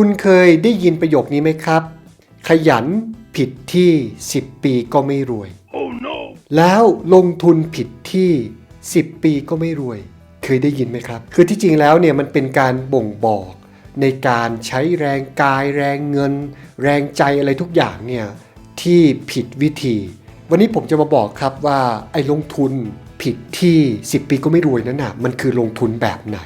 คุณเคยได้ยินประโยคนี้ไหมครับ ขยันผิดที่ 10 ปีก็ไม่รวย Oh no! แล้วลงทุนผิดที่ 10 ปีก็ไม่รวย เคยได้ยินไหมครับ คือที่จริงแล้วเนี่ยมันเป็นการบ่งบอกในการใช้แรงกาย แรงเงิน แรงใจอะไรทุกอย่างเนี่ยที่ผิดวิธี วันนี้ผมจะมาบอกครับว่าไอ้ลงทุน ผิดที่ 10 ปีก็ไม่รวยนั้นน่ะมันคือลงทุนแบบไหน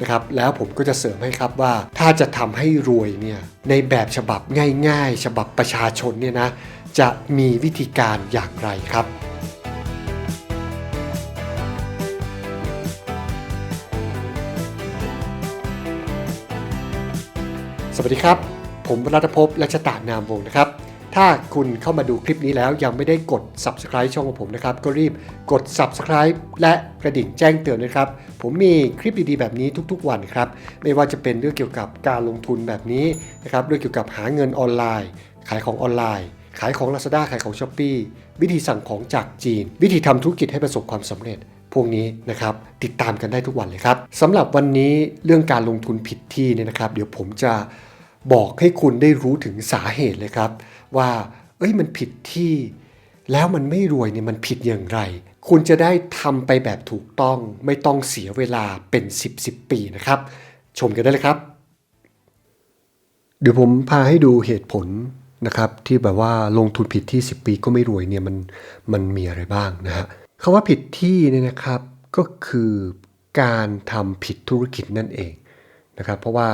นะครับแล้วผมก็จะเสริมให้ครับว่า ถ้าจะทำให้รวยเนี่ยในแบบฉบับง่าย ๆ ฉบับประชาชนเนี่ยนะจะมีวิธีการอย่างไรครับสวัสดีครับ ผมรัตภพและชะตานามวงศ์นะครับ ถ้าคุณเข้ามาดูคลิปนี้แล้วยังไม่ได้กด subscribe ช่องของผมนะครับ ก็รีบกด subscribe และกระดิ่งแจ้งเตือนนะครับ ผมมีคลิปดีๆแบบนี้ทุกๆวันครับ ไม่ว่าจะเป็นเรื่องเกี่ยวกับการลงทุนแบบนี้นะครับ เรื่องเกี่ยวกับหาเงินออนไลน์ ขายของออนไลน์ ขายของ Lazada ขายของ s h อ p e e วิธีสั่งของจากจีน วิธีทำธุรกิจให้ประสบความสำเร็จพวกนี้นะครับติดตามกันได้ทุกวันเลยครับสำหรับวันนี้เรื่องการลงทุนผิดที่เนี่ยนะครับ เดี๋ยวผมจะบอกให้คุณได้รู้ถึงสาเหตุเลยครับว่า เอ้ยมันผิดที่ แล้วมันไม่รวยเนี่ยมันผิดอย่างไร คุณจะได้ทำไปแบบถูกต้อง ไม่ต้องเสียเวลาเป็น 10 10 ปีนะครับ ชมกันได้เลยครับ เดี๋ยวผมพาให้ดูเหตุผลนะครับ ที่แบบว่าลงทุนผิดที่ 10 ปีก็ไม่รวยเนี่ยมันมันมีอะไรบ้างนะฮะคำว่าผิดที่เนี่ยนะครับก็คือการทำผิดธุรกิจนั่นเองนะครับ เพราะว่า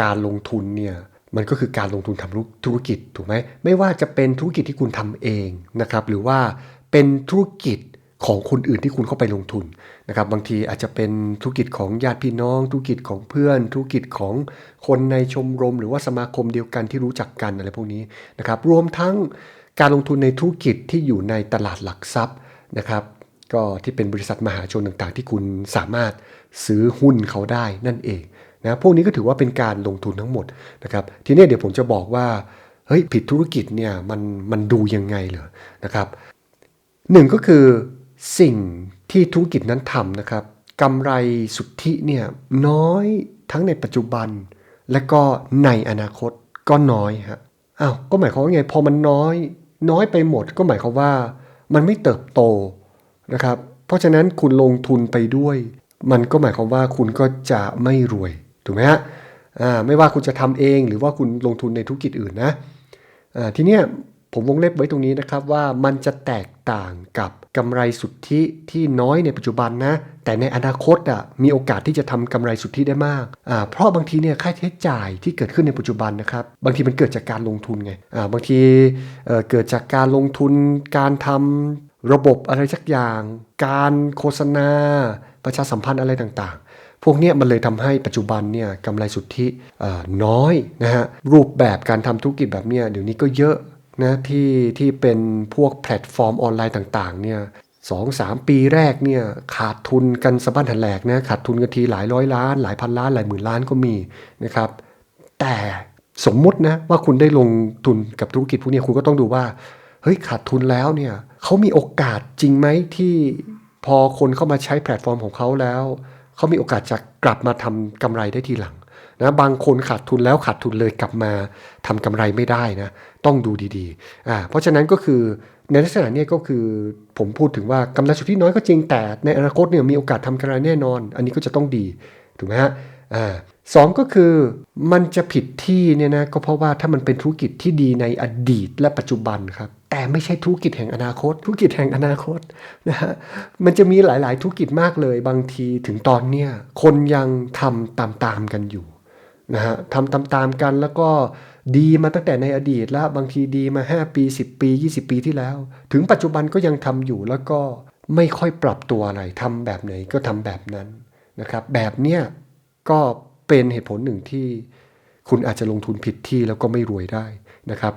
การลงทุนเนี่ย มันก็คือการลงทุนทำธุรกิจถูกไหมไม่ว่าจะเป็นธุรกิจที่คุณทำเองนะครับหรือว่าเป็นธุรกิจของคนอื่นที่คุณเข้าไปลงทุนนะครับบางทีอาจจะเป็นธุรกิจของญาติพี่น้อง ธุรกิจของเพื่อน ธุรกิจของคนในชมรม หรือว่าสมาคมเดียวกันที่รู้จักกันอะไรพวกนี้นะครับรวมทั้งการลงทุนในธุรกิจที่อยู่ในตลาดหลักทรัพย์นะครับก็ที่เป็นบริษัทมหาชนต่างๆ ที่คุณสามารถซื้อหุ้นเขาได้นั่นเอง นะพวกนี้ก็ถือว่าเป็นการลงทุนทั้งหมดนะครับทีนี้เดี๋ยวผมจะบอกว่าเฮ้ยผิดธุรกิจเนี่ยมันมันดูยังไงเหรอนะครับหนึ่งก็คือสิ่งที่ธุรกิจนั้นทำนะครับกำไรสุทธิเนี่ยน้อยทั้งในปัจจุบัน และก็ในอนาคตก็น้อยฮะอ้าวก็หมายความว่าไงพอมันน้อย น้อยไปหมดก็หมายความว่ามันไม่เติบโตนะครับ เพราะฉะนั้นคุณลงทุนไปด้วย มันก็หมายความว่าคุณก็จะไม่รวย ถูกไหมฮะอ่าไม่ว่าคุณจะทำเองหรือว่าคุณลงทุนในธุรกิจอื่นนะอ่าทีเนี้ยผมวงเล็บไว้ตรงนี้นะครับว่ามันจะแตกต่างกับกำไรสุทธิที่น้อยในปัจจุบันนะ แต่ในอนาคตอะมีโอกาสที่จะทำกำไรสุทธิได้มากอ่าเพราะบางทีเนี่ยค่าใช้จ่ายที่เกิดขึ้นในปัจจุบันนะครับบางทีมันเกิดจากการลงทุนไงอ่าบางทีเอ่อเกิดจากการลงทุน การทำระบบอะไรสักอย่าง การโฆษณา ประชาสัมพันธ์อะไรต่าง พวกนี้มันเลยทำให้ปัจจุบันเนี่ยกำไรสุทธิน้อยนะฮะรูปแบบการทำธุรกิจแบบเนี้ยเดี๋ยวนี้ก็เยอะนะที่ที่เป็นพวกแพลตฟอร์มออนไลน์ต่างๆเนี่ยสองสามปีแรกเนี่ยขาดทุนกันสะบั้นหันแหลกนะขาดทุนกันทีหลายร้อยล้าน หลายพันล้านหลายหมื่นล้านก็มีนะครับ แต่สมมุตินะว่าคุณได้ลงทุนกับธุรกิจพวกนี้คุณก็ต้องดูว่าเฮ้ยขาดทุนแล้วเนี่ยเขามีโอกาสจริงไหมที่พอคนเข้ามาใช้แพลตฟอร์มของเขาแล้ว เขามีโอกาสจะกลับมาทำกำไรได้ทีหลังนะบางคนขาดทุนแล้วขาดทุนเลยกลับมาทำกำไรไม่ได้นะต้องดูดีๆอ่าเพราะฉะนั้นก็คือในลักษณะเนี้ก็คือผมพูดถึงว่ากำไรสุทธิน้อยก็จริงแต่ในอนาคตเนี่ยมีโอกาสทำกำไรแน่นอน อันนี้ก็จะต้องดีถูกไหมฮะอ่า สองก็คือมันจะผิดที่เนี่ยนะก็เพราะว่าถ้ามันเป็นธุรกิจที่ดีในอดีตและปัจจุบันครับแต่ไม่ใช่ธุรกิจแห่งอนาคต ธุรกิจแห่งอนาคตนะฮะมันจะมีหลาย ๆ ธุรกิจมากเลยบางทีถึงตอนเนี้ยคนยังทำตามๆกันอยู่นะฮะทำตามๆกันแล้วก็ดีมาตั้งแต่ในอดีตแล้วบางทีดีมา 5 ปี 10 ปี 20 ปีที่แล้ว ถึงปัจจุบันก็ยังทำอยู่แล้วก็ไม่ค่อยปรับตัวอะไรทำแบบไหนก็ทำแบบนั้นนะครับแบบเนี้ยก็ เป็นเหตุผลหนึ่งที่คุณอาจจะลงทุนผิดที่แล้วก็ไม่รวยได้นะครับ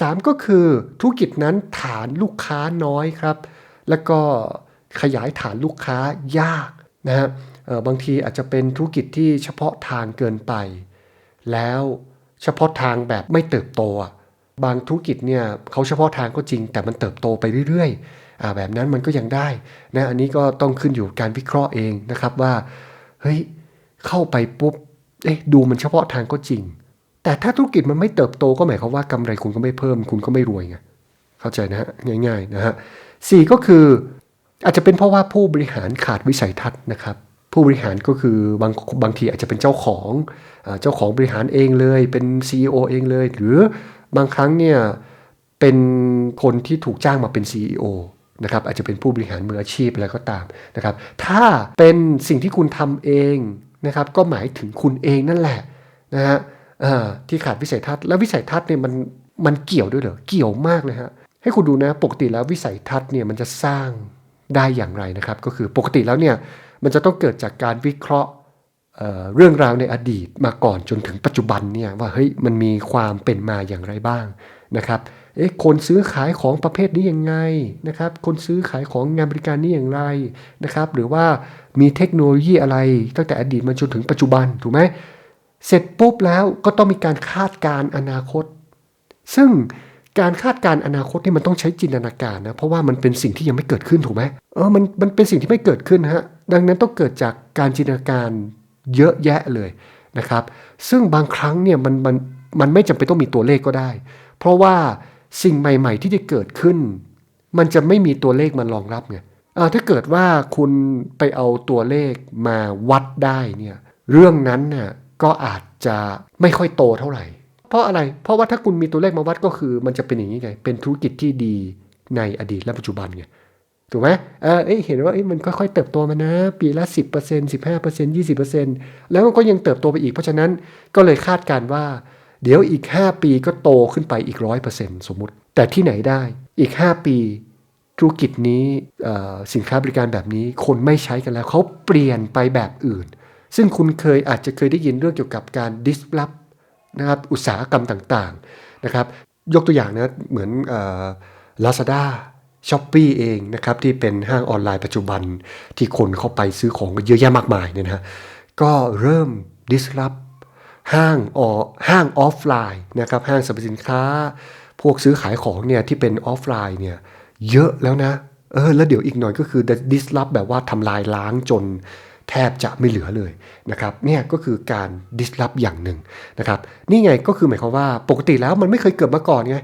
สามก็คือธุรกิจนั้นฐานลูกค้าน้อยครับ แล้วก็ขยายฐานลูกค้ายากนะฮะบางทีอาจจะเป็นธุรกิจที่เฉพาะทางเกินไป แล้วเฉพาะทางแบบไม่เติบโต บางธุรกิจเนี่ยเขาเฉพาะทางก็จริง แต่มันเติบโตไปเรื่อยๆอแบบนั้นมันก็ยังได้นะอันนี้ก็ต้องขึ้นอยู่การวิเคราะห์เองนะครับว่าเฮ้ยเข้าไปปุ๊บ เอ๊ะดูมันเฉพาะทางก็จริง แต่ถ้าธุรกิจมันไม่เติบโตก็หมายความว่ากำไรคุณก็ไม่เพิ่ม คุณก็ไม่รวยไงเข้าใจนะฮะง่าย ๆนะฮะสี่ก็คืออาจจะเป็นเพราะว่าผู้บริหารขาดวิสัยทัศน์นะครับ ผู้บริหารก็คือบางบางทีอาจจะเป็นเจ้าของเอ่อเจ้าของบริหารเองเลย เป็น CEO เองเลย หรือบางครั้งเนี่ยเป็นคนที่ถูกจ้างมาเป็น CEO นะครับอาจจะเป็นผู้บริหารมืออาชีพอะไรก็ตามนะครับ ถ้าเป็นสิ่งที่คุณทำเอง นะครับก็หมายถึงคุณเองนั่นแหละนะฮะที่ขาดวิสัยทัศน์แล้ววิสัยทัศน์เนี่ยมันมันเกี่ยวด้วยเหรอเกี่ยวมากเลยฮะให้คุณดูนะปกติแล้ววิสัยทัศน์เนี่ยมันจะสร้างได้อย่างไรนะครับ ก็คือปกติแล้วเนี่ยมันจะต้องเกิดจากการวิเคราะห์เรื่องราวในอดีตมาก่อนจนถึงปัจจุบันเนี่ยว่าเฮ้ยมันมีความเป็นมาอย่างไรบ้างนะครับ เอ๊ะคนซื้อขายของประเภทนี้ยังไงนะครับ คนซื้อขายของงานบริการนี้อย่างไรนะครับ หรือว่ามีเทคโนโลยีอะไรตั้งแต่อดีตมาจนถึงปัจจุบันถูกไหมเสร็จปุ๊บแล้วก็ต้องมีการคาดการณ์อนาคต ซึ่งการคาดการณ์อนาคตนี่มันต้องใช้จินตนาการนะ เพราะว่ามันเป็นสิ่งที่ยังไม่เกิดขึ้นถูกไหมเออมันมันเป็นสิ่งที่ไม่เกิดขึ้นฮะดังนั้นต้องเกิดจากการจินตนาการเยอะแยะเลยนะครับ ซึ่งบางครั้งเนี่ยมันมันมันไม่จำเป็นต้องมีตัวเลขก็ได้ เพราะว่า สิ่งใหม่ ๆ ที่จะเกิดขึ้น มันจะไม่มีตัวเลขมารองรับไงอ่าถ้าเกิดว่าคุณไปเอาตัวเลขมาวัดได้เนี่ยเรื่องนั้นน่ะก็อาจจะไม่ค่อยโตเท่าไหร่ เพราะอะไร เพราะว่าถ้าคุณมีตัวเลขมาวัดก็คือ มันจะเป็นอย่างนี้ไง เป็นธุรกิจที่ดีในอดีตและปัจจุบันไงถูกไหมเออเอ้ยเห็นว่ามันค่อยๆเติบโตมานะ ปีละ 10% 15% 20%แล้วมันก็ยังเติบโตไปอีก เพราะฉะนั้นก็เลยคาดการณ์ว่า เดี๋ยวอีก 5 ปีก็โตขึ้นไปอีก100%สมมติ แต่ที่ไหนได้อีก 5 ปีธุรกิจนี้สินค้าบริการแบบนี้คนไม่ใช้กันแล้วเขาเปลี่ยนไปแบบอื่น ซึ่งคุณเคยอาจจะเคยได้ยินเรื่องเกี่ยวกับการ disrupt นะครับอุตสาหกรรมต่างๆนะครับยกตัวอย่างนะเหมือนลาซาด้าช้อปปีเองนะครับที่เป็นห้างออนไลน์ปัจจุบันที่คนเข้าไปซื้อของกันเยอะแยะมากมายเนี่ยนะฮะก็เริ่ม disrupt ห้างออห้างออฟไลน์นะครับห้างสรรพสินค้า พวกซื้อขายของเนี่ยที่เป็นออฟไลน์เนี่ยเยอะแล้วนะเออแล้วเดี๋ยวอีกหน่อยก็คือดิสลอฟแบบว่าทำลายล้างจนแทบจะไม่เหลือเลยนะครับเนี่ยก็คือการดิสลอฟอย่างหนึ่งนะครับนี่ไงก็คือหมายความว่าปกติแล้วมันไม่เคยเกิดมาก่อนไง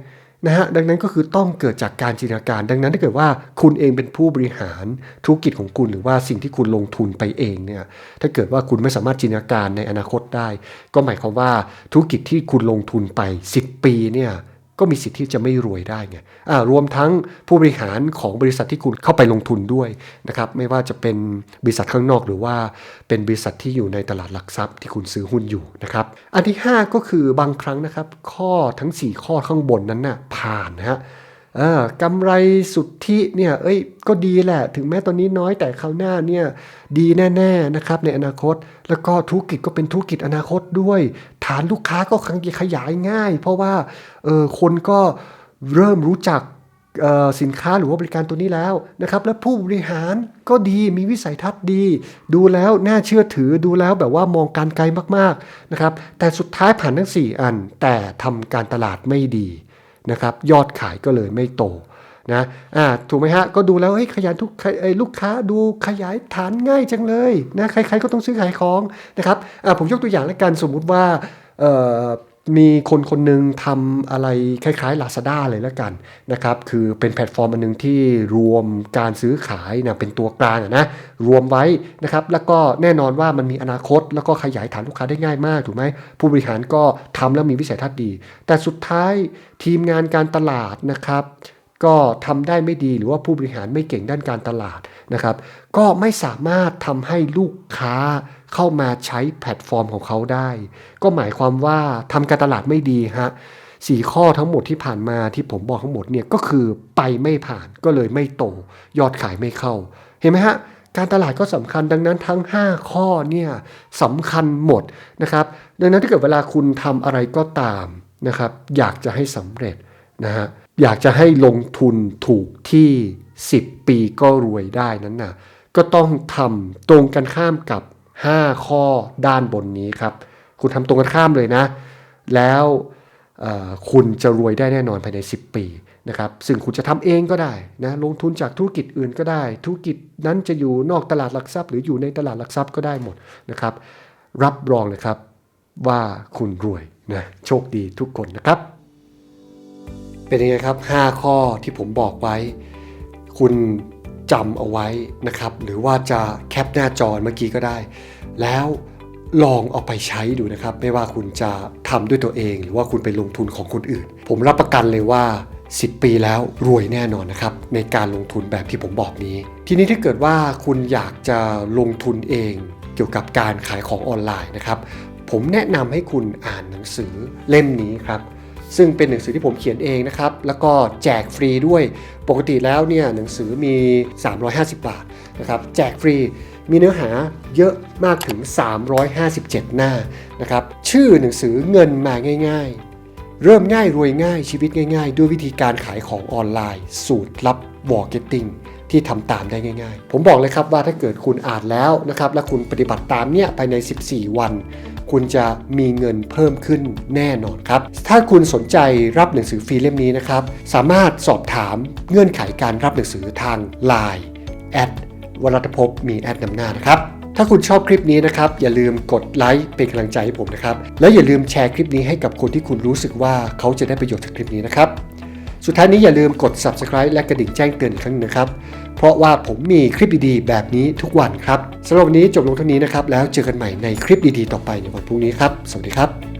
นะฮะดังนั้นก็คือต้องเกิดจากการจินตนาการ ดังนั้นถ้าเกิดว่าคุณเองเป็นผู้บริหารธุรกิจของคุณ หรือว่าสิ่งที่คุณลงทุนไปเองเนี่ยถ้าเกิดว่าคุณไม่สามารถจินตนาการในอนาคตได้ ก็หมายความว่าธุรกิจที่คุณลงทุนไป 10 ปีเนี่ย ก็มีสิทธิ์ที่จะไม่รวยได้ไงรวมทั้งผู้บริหารของบริษัทที่คุณเข้าไปลงทุนด้วยนะครับ ไม่ว่าจะเป็นบริษัทข้างนอกหรือว่าเป็นบริษัทที่อยู่ในตลาดหลักทรัพย์ที่คุณซื้อหุ้นอยู่นะครับ อันที่ 5 ก็คือบางครั้งนะครับ ข้อทั้ง 4 ข้อข้างบนนั้นน่ะผ่านนะฮะกำไรสุทธิเนี่ยเอ้ยก็ดีแหละ ถึงแม้ตอนนี้น้อยแต่คราวหน้าเนี่ยดีแน่ ๆนะครับในอนาคต แล้วก็ธุรกิจก็เป็นธุรกิจอนาคตด้วยานลูกค้าก็ขยายง่าย เพราะว่าเออคนก็เริ่มรู้จักสินค้าหรือว่าบริการตัวนี้แล้วนะครับและผู้บริหารก็ดีมีวิสัยทัศน์ดี ดูแล้วน่าเชื่อถือดูแล้วแบบว่ามองการไกลมากๆนะครับแต่สุดท้ายผ่านทั้ง 4 อัน แต่ทำการตลาดไม่ดีนะครับยอดขายก็เลยไม่โตนะอ่าถูกไหมฮะก็ดูแล้วเฮ้ยขยันทุกไอ้ลูกค้าดูขยายฐานง่ายจังเลยนะใครๆก็ต้องซื้อขายของนะครับอ่าผมยกตัวอย่างแล้วกันสมมุติว่า มีคนคนหนึ่งทำอะไรคล้ายๆ Lazada เลยแล้วกันนะครับ คือเป็นแพลตฟอร์มอันหนึงที่รวมการซื้อขายนะเป็นตัวกลางนะรวมไว้นะครับ แล้วก็แน่นอนว่ามันมีอนาคต แล้วก็ขยายฐานลูกค้าได้ง่ายมากถูกไหมผู้บริหารก็ทำแล้วมีวิสัยทัศน์ดี แต่สุดท้ายทีมงานการตลาดนะครับก็ทำได้ไม่ดีหรือว่าผู้บริหารไม่เก่งด้านการตลาดนะครับ ก็ไม่สามารถทำให้ลูกค้า เข้ามาใช้แพลตฟอร์มของเขาได้ ก็หมายความว่าทำการตลาดไม่ดีฮะสี่ข้อทั้งหมดที่ผ่านมาที่ผมบอกทั้งหมดเนี่ยก็คือไปไม่ผ่านก็เลยไม่โต ยอดขายไม่เข้า เห็นไหมฮะการตลาดก็สำคัญดังนั้นทั้ง 5 ข้อเนี่ยสำคัญหมดนะครับ ดังนั้นถ้าเกิดเวลาคุณทำอะไรก็ตามนะครับ อยากจะให้สำเร็จนะฮะอยากจะให้ลงทุนถูกที่ 10 ปีก็รวยได้นั้นนะก็ต้องทำตรงกันข้ามกับ 5 ข้อด้านบนนี้ครับ คุณทำตรงกันข้ามเลยนะ แล้วคุณจะรวยได้แน่นอนภายใน 10 ปีนะครับ ซึ่งคุณจะทำเองก็ได้นะ ลงทุนจากธุรกิจอื่นก็ได้ ธุรกิจนั้นจะอยู่นอกตลาดหลักทรัพย์ หรืออยู่ในตลาดหลักทรัพย์ก็ได้หมดนะครับ รับรองเลยครับว่าคุณรวยนะโชคดีทุกคนนะครับ เป็นยังไงครับ 5 ข้อที่ผมบอกไว้ คุณ จำเอาไว้นะครับ หรือว่าจะแคปหน้าจอเมื่อกี้ก็ได้ แล้วลองเอาไปใช้ดูนะครับ ไม่ว่าคุณจะทำด้วยตัวเอง หรือว่าคุณไปลงทุนของคนอื่น ผมรับประกันเลยว่า 10 ปีแล้วรวยแน่นอนนะครับ ในการลงทุนแบบที่ผมบอกนี้ ทีนี้ถ้าเกิดว่าคุณอยากจะลงทุนเองเกี่ยวกับการขายของออนไลน์นะครับ ผมแนะนำให้คุณอ่านหนังสือเล่มนี้ครับ ซึ่งเป็นหนังสือที่ผมเขียนเองนะครับ แล้วก็แจกฟรีด้วย ปกติแล้วเนี่ยหนังสือมี 350 บาทนะครับ แจกฟรี มีเนื้อหาเยอะมากถึง 357 หน้านะครับ ชื่อหนังสือเงินมาง่าย ๆ เริ่มง่ายรวยง่ายชีวิตง่าย ๆ ด้วยวิธีการขายของออนไลน์ สูตรลับวอร์เก็ตติ้งที่ทำตามได้ง่าย ๆ ผมบอกเลยครับว่าถ้าเกิดคุณอ่านแล้วนะครับ และคุณปฏิบัติตามเนี่ยภายใน 14 วัน คุณจะมีเงินเพิ่มขึ้นแน่นอนครับ ถ้าคุณสนใจรับหนังสือฟรีเล่มนี้นะครับ สามารถสอบถามเงื่อนไขการรับหนังสือทาง Line แอดวรัตภพมีแอดนำหน้านะครับ ถ้าคุณชอบคลิปนี้นะครับ อย่าลืมกดไลค์เป็นกำลังใจให้ผมนะครับ แล้วอย่าลืมแชร์คลิปนี้ให้กับคนที่คุณรู้สึกว่าเขาจะได้ประโยชน์จากคลิปนี้นะครับ สุดท้ายนี้อย่าลืมกด subscribe และกระดิ่งแจ้งเตือนอีกครั้งหนึ่งนะครับ เพราะว่าผมมีคลิปดีๆ แบบนี้ทุกวันครับสำหรับวันนี้จบลงเท่านี้นะครับ แล้วเจอกันใหม่ในคลิปดีๆ ต่อไปในวันพรุ่งนี้ครับ สวัสดีครับ